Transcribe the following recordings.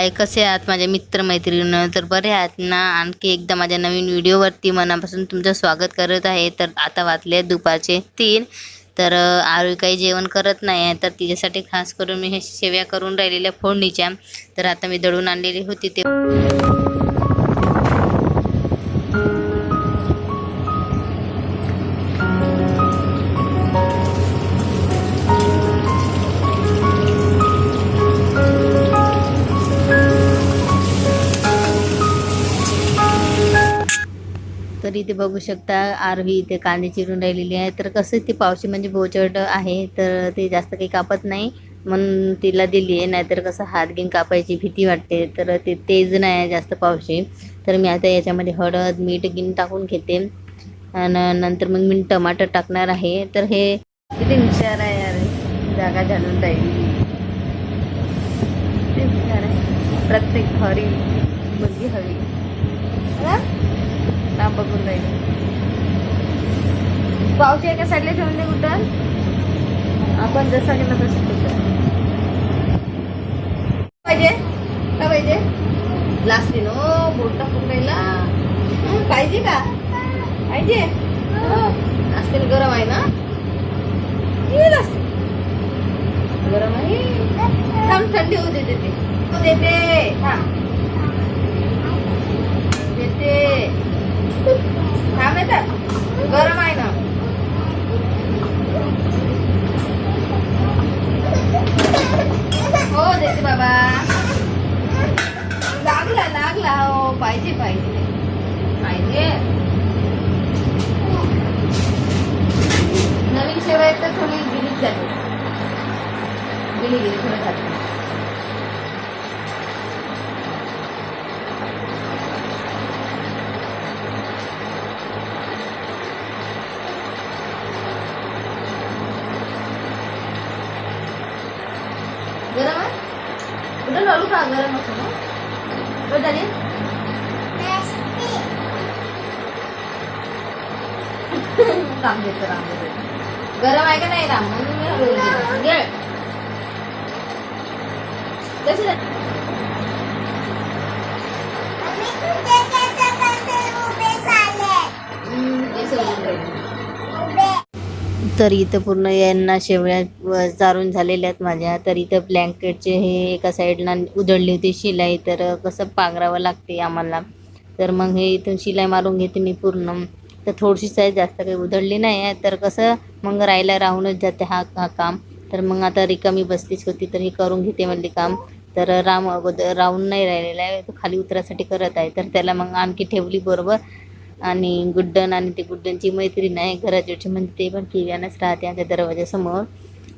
हाय कसे आहात माझ्या मित्रमैत्रिणी तर बरे आहात ना? आणखी एकदा माझ्या नवीन व्हिडिओवरती मनापासून तुमचं स्वागत करत आहे. तर आता वाचले दुपारचे तीन. तर अ, आरोही काही जेवण करत नाही आहे. तर तिच्यासाठी खास करून मी हे शेव्या करून राहिलेल्या फोडणीच्या. तर आता मी दळून आणलेली होती ते. इथे बघू शकता आरवी इथे कांदे चिरून राहिलेली आहे तर कसं ती पावशी म्हणजे बोचड आहे तर ते जास्त काही कापत नाही. म्हणून तिला दिली आहे नाहीतर कसं हात घेऊन कापायची भीती वाटते. तर ते तेज नाही आहे जास्त पावशी. तर मी आता याच्यामध्ये हळद मीठ गिन टाकून घेते. आणि नंतर मग मी टमाटर टाकणार आहे. तर हे किती हुशार आहे यार. जागा झाडून राहिली. हुशार आहे. प्रत्येक घरी मुलगी हवी. ना बघून राहिली पावशी एका साईडला ठेवून दे कुठं आपण जसा गेला तसं कुठं पाहिजे? का पाहिजे? लास्ट दिन बोट टाकून राहिला. पाहिजे का? पाहिजे? हो. असतील गरम आहे ना? येईल असते गरम आहे? थांब थंडी होऊ देते ते. हो, देते. हा देते. Thank you. नाही म्हणून मी हलवून घे. कशी तर इथं पूर्ण यांना शेवळ्या चारून झालेल्या आहेत माझ्या. तर इथं ब्लँकेटचे हे एका साईडला उधळली होती शिलाई तर कसं पांघरावं लागते आम्हाला. तर मग हे इथून शिलाई मारून घेते मी पूर्ण. तर थोडीशीच आहे जास्त काही उधळली नाही आहे. तर कसं मग राहायला राहूनच जाते हा हा काम. तर मग आता रिकामी बसलीच होती तर हे करून घेते म्हणली काम. तर राम अगोदर राहून नाही राहिलेला आहे तो खाली उतरासाठी करत आहे. तर त्याला मग आणखी ठेवली बरोबर. आणि गुड्डन आणि ते गुड्डनची मैत्रीण आहे घराची म्हणजे ते पण किव्यानंच राहते आमच्या दरवाजासमोर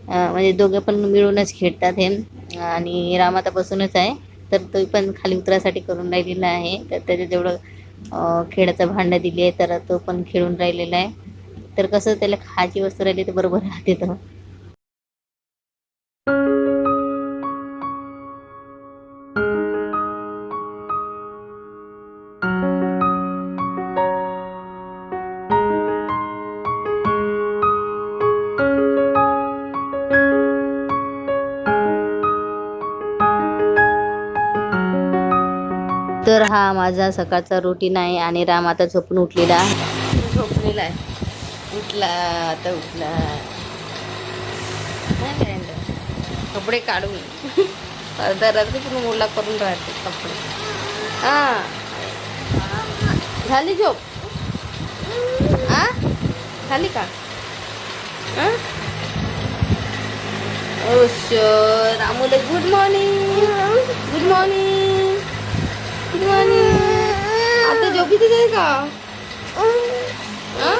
म्हणजे दोघे पण मिळूनच खेळतात हे. आणि राम आता बसूनच आहे. तर तो पण खाली उतरासाठी करून राहिलेला आहे. तर त्याच्या जेवढं खेळाचं भांडं दिली आहे तर तो पण खेळून राहिलेला आहे. तर कसं त्याला खायची वस्तू राहिली तर बरोबर राहते तो. तर हा माझा सकाळचा रुटीन आहे आणि राम आता झोपून उठलेला आहे. झोपलेला आहे. उठला आता उठला. नाही कपडे काढून. अर्धा रात्री पण ओला करून राहते कपडे. हा. झाली झोप? हा झाली का? गुड मॉर्निंग गुड मॉर्निंग आता झोपी तिथे का? हा?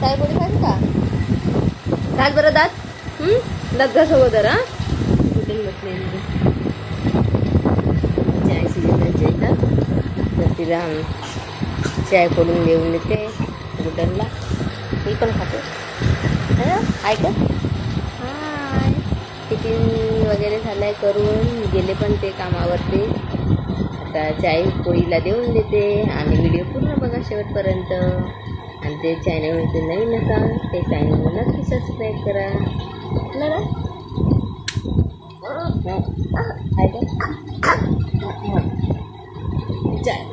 चाय पोळी खायचं का? घाल बरं दात. हं? दात घास अगोदर हा कुठे बसले चाय सिलेंडरच्या इथं तर तिला चाय करून देऊन देते. गुडनला मी पण खाते. है? का हाय टिफिन वगैरे झालाय करून गेले पण ते कामावरती. आता चाय पोळीला देऊन देते. आणि व्हिडिओ पूर्ण बघा शेवटपर्यंत. आणि ते चॅनलवरती नवीन असाल ते चॅनल नक्की सबस्क्राईब करा. ना चाय.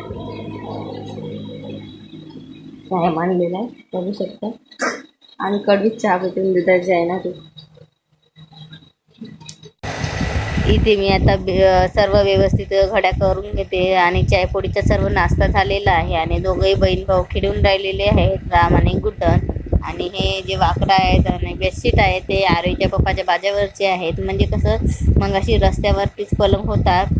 मांडलेला आहे? बघू शकता? आणि कडवीत चहा भेटून देतात आहे ना ती. इथे मी आता सर्व व्यवस्थित घड्या करून घेते आणि चायपोडीचा सर्व नाश्ता झालेला आहे आणि दोघंही बहीण भाऊ खेळून राहिलेले आहेत राम आणि गुटन. आणि हे जे वाकडा आहेत आणि बेडशीट आहे ते आरोईच्या पप्पाच्या बाजावरचे आहेत. म्हणजे कसं मग अशी रस्त्यावरतीच पलंग होतात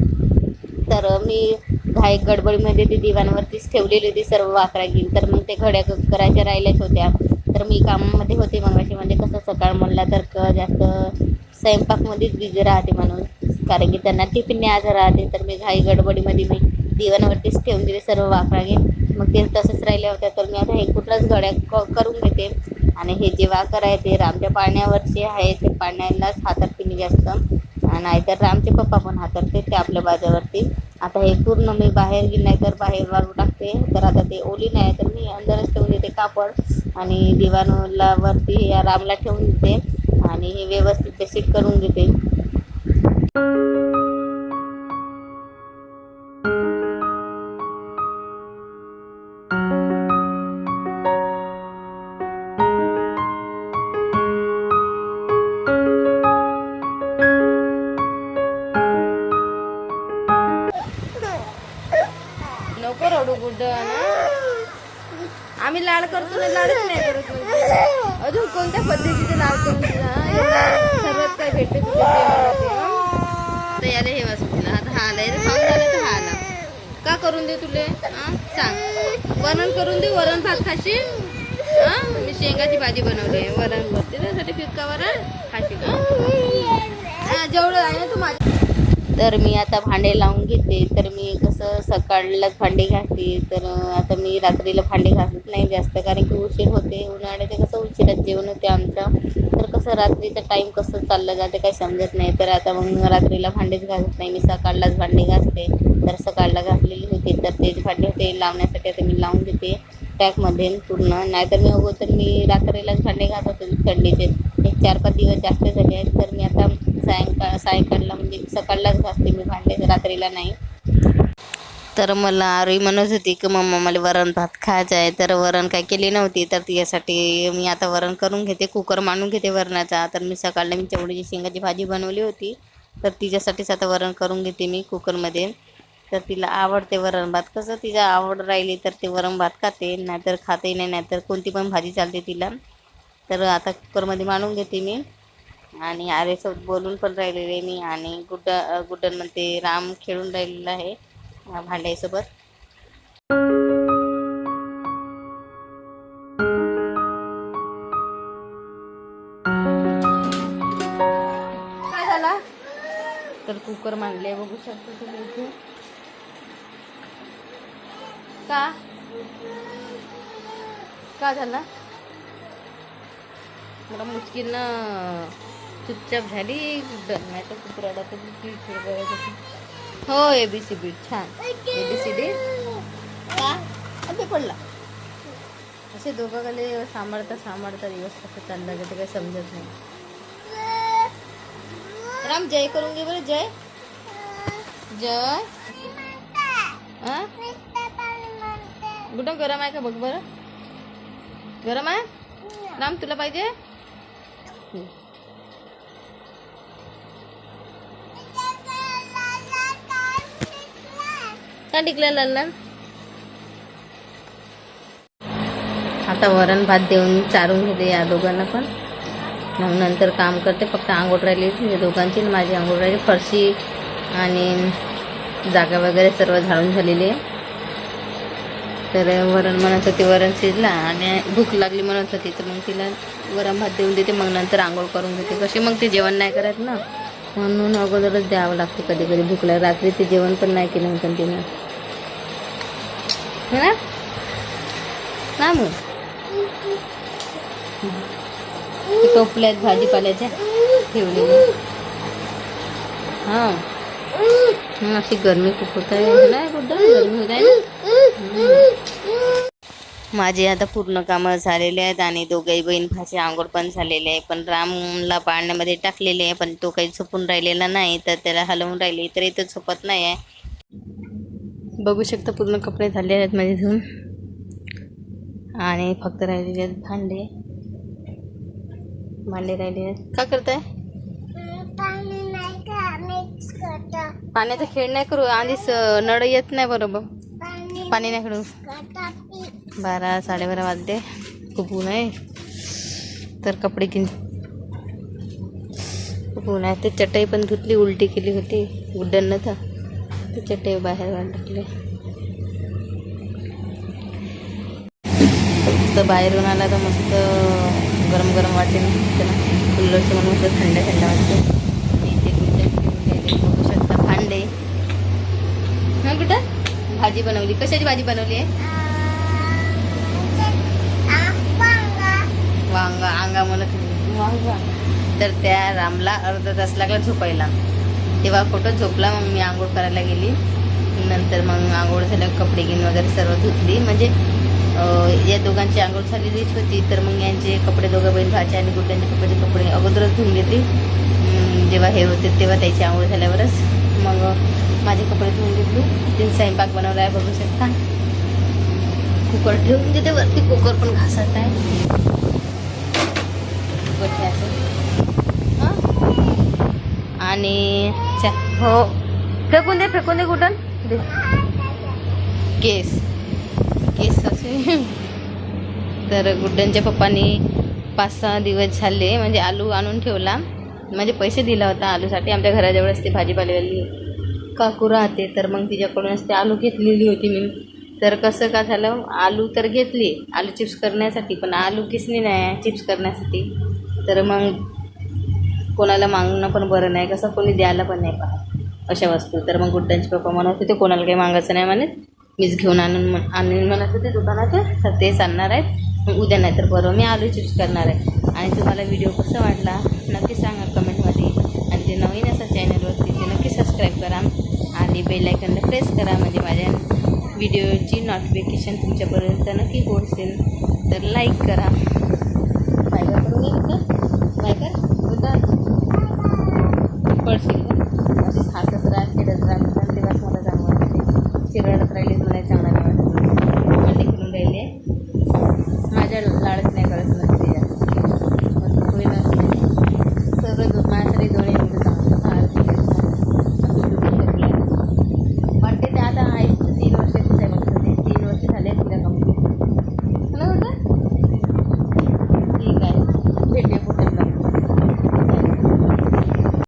तर मी घाई गडबडीमध्ये ती दिवाणवरतीच ठेवलेली होती सर्व वाकडा घेऊन. तर मग ते घड्या करायच्या राहिल्याच होत्या. तर मी कामामध्ये होते मग अशी म्हणजे कसं सकाळ म्हणला तर क जास्त स्वयंपाकमध्येच बिझी राहते म्हणून. कारण की त्यांना टिफिन न्यायचं राहते तर मी घाई गडबडीमध्ये मी दिवाणवरतीच ठेवून दिले सर्व वाकरा मग ते तसंच राहिल्या होत्या तर मी आता हे कुठलाच गड्या क करून घेते. आणि हे जे वाकर आहे ते रामच्या पाण्यावरचे आहे ते पाण्यालाच हातात मी जास्त. नाहीतर रामचे पप्पा पण हाताळते ते आपल्या बाजावरती आता हे पूर्ण मी बाहेर गेली नाही तर बाहेर वाळू टाकते. तर आता ते ओली नाही तर मी अंदरच ठेवून देते कापड. आणि दिवाणला वरती या रामला ठेवून देते. आणि हे व्यवस्थित बेसिक करून घेते आम्ही लाड करतो ना लाडच नाही करत अजून कोणत्या पद्धतीचे लाड करून सर्वात काय भेटते तुझ्या तर याला हे वाचू तुला आता हा आला खाऊन तर हा आला. का करून दे तुले? सांग. वरण करून दे वरण भात खाशील? मी शेंगाची भाजी बनवली वरण करते त्यासाठी फिक्का वरण? खाशील जेवढं आहे ना तू माझ्या तर मी आता भांडे लावून घेते. तर मी कसं सकाळलाच भांडे घासते. तर आता मी रात्रीला भांडे घासत नाही जास्त. कारण की उशीर होते. उन्हाळ्याचे कसं उशिरात जेवण होते आमचं. तर कसं रात्रीचा टाईम कसं चाललं जाते काही समजत नाही. तर आता मग रात्रीला भांडेच घासत नाही. मी सकाळलाच भांडे घासते. तर सकाळला घासलेली होती. तर तेच भांडे होते. लावण्यासाठी आता मी लावून देते टॅकमध्ये पूर्ण. नाहीतर मी अगोदर मी रात्रीलाच भांडे घात होते थंडीचे. एक चार पाच दिवस जास्त झाले आहेत. तर मी आता सायंकाळ सायंकाळला म्हणजे सकाळलाच घासते मी भांडे रात्रीला नाही. तर मला आरोही म्हणत होती की मम्मा मला वरण भात खायचं आहे. तर वरण काय केली नव्हती. तर तिच्यासाठी मी आता वरण करून घेते. कुकर मांडून घेते वरणाचा. तर मी सकाळला मी चवळीची शेंगाची भाजी बनवली होती तर तिच्यासाठीच आता वरण करून घेते मी कुकरमध्ये. तर तिला आवडते वरण भात. कसं तिला आवड राहिली तर ते वरण भात खाते नाहीतर खाते नाही नाहीतर कोणती पण भाजी चालते तिला. तर आता कुकरमध्ये मांडून घेते मी. आणि आर्यसोबत बोलून पण राहिलेले मी आणि गुड्डा गुड्डन म्हणते राम खेळून राहिलेला आहे भांड्यासोबत. तर कुकर मांडले बघू शकता तुम्ही इथे. का? का झाला? मला मुश्किलनं चुपचाप झाली. नाही तर खेळ करत होती. हो ए बी सी बी छान. ए बी सी डी का? पडला. असे दोघांकडे सांभाळता सांभाळता दिवस कसं चालला ते काही समजत नाही. राम, जय करून घे बरं, जय. जय. हा गुड्डा गरम आहे का बघ बरं? गरम आहे? राम तुला पाहिजे? का टिकलं लाल आता वरण भात देऊन चारून घेते या दोघांना पण. मग नंतर काम करते फक्त आंघोळ राहिली म्हणजे दोघांची माझी आंघोळ राहिली फरशी आणि जागा वगैरे सर्व झाडून झालेली आहे. तर वरण म्हणत होती वरण शिजला आणि भूक लागली म्हणत होती. तर मग तिला वरण भात देऊन देते मग नंतर आंघोळ करून घेते कशी मग ते जेवण नाही करत ना? म्हणून अगोदरच द्यावं लागते कधी कधी भूक रात्री ते जेवण पण नाही केलं नंतर तिनं. ना? ना मग? टोपल्यात भाजीपाल्याच्या ठेवलेली हां. अशी गरमी खूप होत. आहे गरमी होत. माझे आता पूर्ण कामं झालेले आहेत आणि दोघही बहीण भाचे आंघोळ पण झालेले आहे. पण रामला पाळण्यामध्ये टाकलेले आहे पण तो काही झोपून राहिलेला नाही तर त्याला हलवून राहिले तरी तो झोपत नाही आहे. बघू शकता पूर्ण कपडे झाले आहेत माझे धुवून. आणि फक्त राहिलेले आहेत भांडे. भांडे राहिले आहेत. का करताय? पाण्याचा खेळ नाही करू आधीच नळ येत नाही बरोबर. पाणी नाही खेळू बारा साडेबारा वाजले. खूप ऊन आहे. तर कपडे किन खूप ऊन आहे. ते चटई पण धुतली उलटी केली होती. गुड्डणं तर ते चटई बाहेर काढून टाकले मस्त बाहेरून आला तर मस्त गरम गरम वाटेल. कुल्लरचं म्हणून मस्त थंड थंड वाटते. इथे कुठे बघू शकता भांडे हा कुठं? भाजी बनवली. कशाची भाजी बनवली आहे? वांगा. अंगा म्हणत. वांगा. तर त्या रामला अर्धा तास लागला झोपायला. तेव्हा कुठं झोपला मग मी आंघोळ करायला गेली. नंतर मग आंघोळ झाल्यावर कपडे गिन वगैरे सर्व धुतली. म्हणजे या दोघांची आंघोळ झालेलीच होती. तर मग यांचे कपडे दोघं बहीण भाचे आणि गुड्ड्यांचे कपडे कपडे अगोदरच धुवून घेतली. जेव्हा हे होते तेव्हा त्याची आंघोळ झाल्यावरच. मग माझे कपडे धुवून घेतले. तीन स्वयंपाक बनवला आहे बघू शकता. कुकर ठेवून देते वरती कुकर पण घासत आहे. कुकर ठेवायचं हं? आणि हो. फेकून दे फेकून दे कुठं? दे. केस. केस असे. तर गुड्डनच्या पप्पानी पाच सहा दिवस झाले म्हणजे आलू आणून ठेवला. म्हणजे पैसे दिला होता आलूसाठी. आमच्या घराजवळच ते भाजीपालेवाली काकू राहते तर मग तिच्याकडूनच ते आलू घेतलेली होती मी. तर कसं का झालं आलू तर घेतली आलू चिप्स करण्यासाठी पण आलू किसली नाही चिप्स करण्यासाठी. तर मग कोणाला मागणं पण बरं नाही कसं कोणी द्यायला पण नाही पाहत अशा वस्तू. तर मग गुड्डांचे पप्पा म्हणत होते कोणाला काही मागायचं नाही म्हणत. मीच घेऊन आणून म्हण- आणून म्हणत होते दुकानात तर तेच आणणार आहेत. मग उद्या नाही तर बरं मी आलू चिप्स करणार आहे. आणि तुम्हाला व्हिडिओ कसा वाटला नक्की सांगा कमेंटमध्ये. आणि ते नवीन असं चॅनलवरती ते नक्की सबस्क्राईब करा. आणि बेलायकनला प्रेस करा म्हणजे माझ्या व्हिडिओची नोटिफिकेशन तुमच्यापर्यंत नक्की पोहोचेल. तर लाईक करा. बाय बाय करून